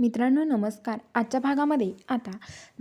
मित्रांनो नमस्कार. आजच्या भागामध्ये आता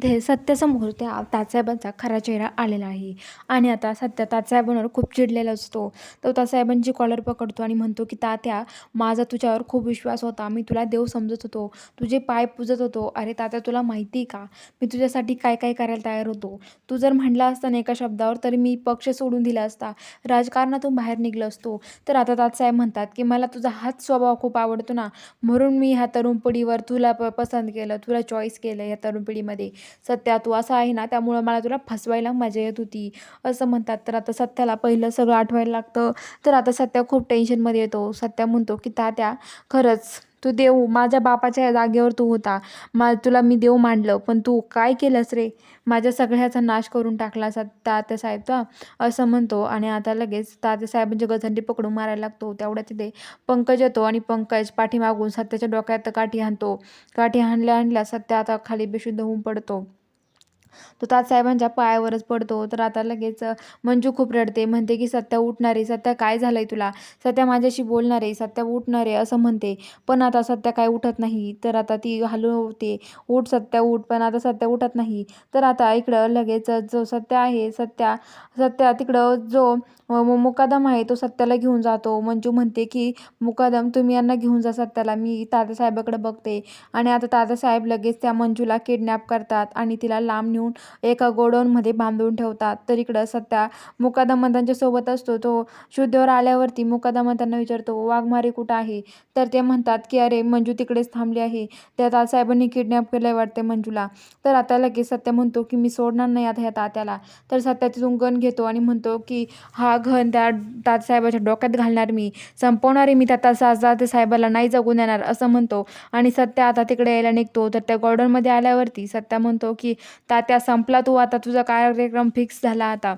धे सत्यासमोर त्या तासाहेबांचा खरा चेहरा आलेला आहे. आणि आता सत्या तासाहेबांवर खूप चिडलेला असतो. तो तासाहेबांची कॉलर पकडतो आणि म्हणतो की तात्या माझा तुझ्यावर खूप विश्वास होता. मी तुला देव समजत होतो. तुझे पाय पूजत होतो. अरे तात्या तुला माहिती का? मी तुझ्यासाठी काय काय करायला तयार होतो? तू जर म्हणला असता ना एका शब्दावर तरी मी पक्ष सोडून दिला असता. राजकारणातून बाहेर निघलो असतो. तर आता तात्यासाहेब म्हणतात की मला तुझा हाच स्वभाव खूप आवडतो ना. म्हणून मी ह्या तरुण पिढीवर तुला प पसंत केलं तुला चॉईस केलं या तरुण पिढीमध्ये. सत्या तू असा आहे ना त्यामुळं मला तुला फसवायला मजा येत होती. असं म्हणतात. तर आता सत्याला पहिलं सगळं आठवायला लागतं. तर आता सत्या खूप टेन्शनमध्ये येतो. सत्या म्हणतो की तात्या खरंच तू देव माझ्या बापाच्या जागेवर तू होता. मा तुला मी देव मांडलं पण तू काय केलंस रे? माझ्या सगळ्याचा नाश करून टाकलास तात्यासाहेब. तो असं म्हणतो आणि आता लगेच तात्यासाहेबांची म्हणजे गझंडी पकडून मारायला लागतो. तेवढ्या तिथे पंकज येतो आणि पंकज पाठीमागून सत्याच्या डोक्यात काठी हाणतो काठी हाणल्या हाणल्या सत्य आता खाली बेशुद्ध होऊन पडतो. तो तातसाहेबांच्या पायावरच पडतो. तर आता लगेच मंजू खूप रडते. म्हणते की सत्या उठणार आहे. सत्या काय झालंय तुला? सत्या माझ्याशी बोलणार आहे. सत्या उठणार आहे असं म्हणते. पण आता सत्या काय उठत नाही. तर आता ती हलवते उठ सत्या उठ. पण आता सत्या उठत नाही. तर आता इकडं लगेच जो सत्या आहे सत्या सत्या तिकडं जो मुकादम आहे तो सत्याला घेऊन जातो. मंजू म्हणते की मुकादम तुम्ही यांना घेऊन जा सत्याला. मी तातासाहेबाकडे बघते. आणि आता तातासाहेब लगेच त्या मंजूला किडनॅप करतात आणि तिला लांब नेऊन एका गोडाऊनमध्ये बांधून ठेवतात. तर इकडं सत्या मुकादम सोबत असतो. तो शुद्धेवर आल्यावरती मुकादम विचारतो वाघमारे कुठं आहे? तर ते म्हणतात की अरे मंजू तिकडेच थांबली आहे. त्या तात्यासाहेबांनी किडनॅप केलं वाटते मंजूला. तर आता लगेच सत्या म्हणतो की मी सोडणार नाही आता ह्या तात्याला. तर सत्या तिथून गण घेतो आणि म्हणतो की हा घन त्या तात्यासाहेबाच्या डोक्यात घालणार मी. संपवणार आहे मी त्या तासा साहेबाला नाही जगून देणार असं म्हणतो. आणि सत्या आता तिकडे यायला निघतो. तर त्या गॉर्डनमध्ये आल्यावरती सत्या म्हणतो की तात्या त्या संपला तू आता तुझा कार्यक्रम फिक्स झाला आता.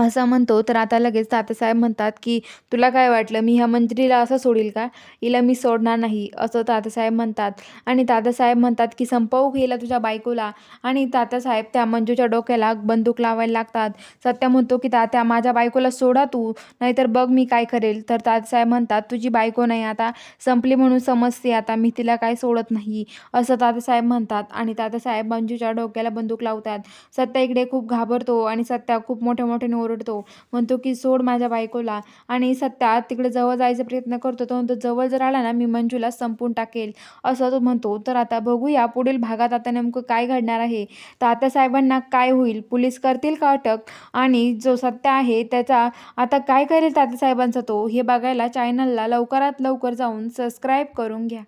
असं म्हणतो. तर आता लगेच तातेसाहेब म्हणतात की तुला काय वाटलं? मी ह्या मंत्रीला असं सोडील का? हिला मी सोडणार नाही. असं तातेसाहेब म्हणतात. आणि तातेसाहेब म्हणतात की संपवू गेला तुझ्या बायकोला? आणि तात्यासाहेब त्या मंजूच्या डोक्याला बंदूक लावायला लागतात. सत्या म्हणतो की तात्या माझ्या बायकोला सोडा तू नाहीतर बघ मी काय करेल. तर तातेसाहेब म्हणतात तुझी बायको नाही आता संपली म्हणून समजते आता मी तिला काय सोडत नाही. असं तातेसाहेब म्हणतात. आणि तातेसाहेब मंजूच्या डोक्याला बंदूक लावतात. सत्या इकडे खूप घाबरतो आणि सत्या खूप मोठे मोठे नोर ओरडतो. म्हणतो की सोड माझ्या बायकोला. आणि सत्या तिकडे जवळ जायचा प्रयत्न करतो. तो म्हणतो जवळ जर आला ना मी मंजूला संपून टाकेल. असं तो म्हणतो. तर आता बघूया पुढील भागात आता नेमकं काय घडणार आहे. तात्यासाहेबांना काय होईल? पोलीस करतील का अटक? आणि जो सत्य आहे त्याचा आता काय करेल तात्यासाहेबांचा तो? हे बघायला चॅनलला लवकरात लवकर जाऊन सबस्क्राईब करून घ्या.